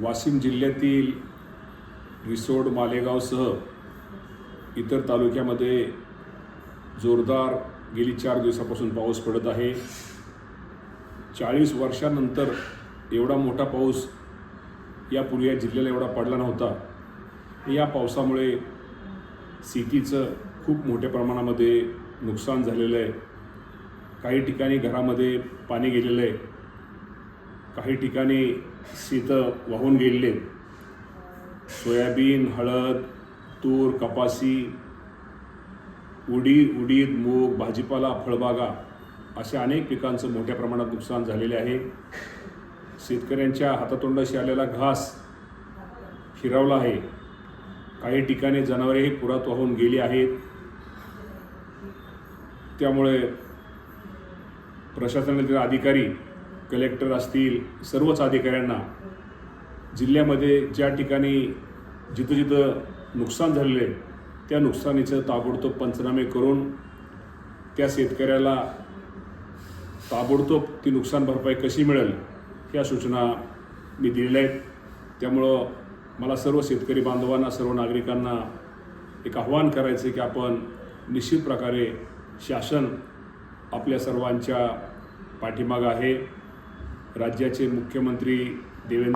वाशिम जिल्ह्यातील रिसोड मालेगावसह इतर तालुक्यामध्ये जोरदार गेली चार दिवसापासून पाऊस पडत आहे. चाळीस वर्षानंतर एवढा मोठा पाऊस यापूर्वी या जिल्ह्याला एवढा पडला नव्हता. या पावसामुळे शेतीचं खूप मोठ्या प्रमाणामध्ये नुकसान झालेलं आहे. काही ठिकाणी घरामध्ये पाणी गेलेलं आहे. काही ठिकाणी शीतं वाहून गेलेले सोयाबीन हळद तूर कपासी उडीद उडीद मूग भाजीपाला फळबागा अशा अनेक पिकांचं मोठ्या प्रमाणात नुकसान झालेले आहे. शेतकऱ्यांच्या हातातोंडाशी आलेला घास फिरवला आहे. काही ठिकाणी जनावरेही पुरात वाहून गेली आहेत. त्यामुळे प्रशासनातील अधिकारी कलेक्टर असतील सर्वच अधिकाऱ्यांना जिल्ह्यामध्ये ज्या ठिकाणी जिथं जिथं नुकसान झालेलं आहे त्या नुकसानीचं ताबडतोब पंचनामे करून त्या शेतकऱ्याला ताबडतोब ती नुकसान भरपाई कशी मिळेल ह्या सूचना मी दिलेल्या आहेत. त्यामुळं मला सर्व शेतकरी बांधवांना सर्व नागरिकांना एक आव्हान करायचं की आपण निश्चित प्रकारे शासन आपल्या सर्वांच्या पाठीमागं आहे. राज्याचे मुख्यमंत्री देवेंद्र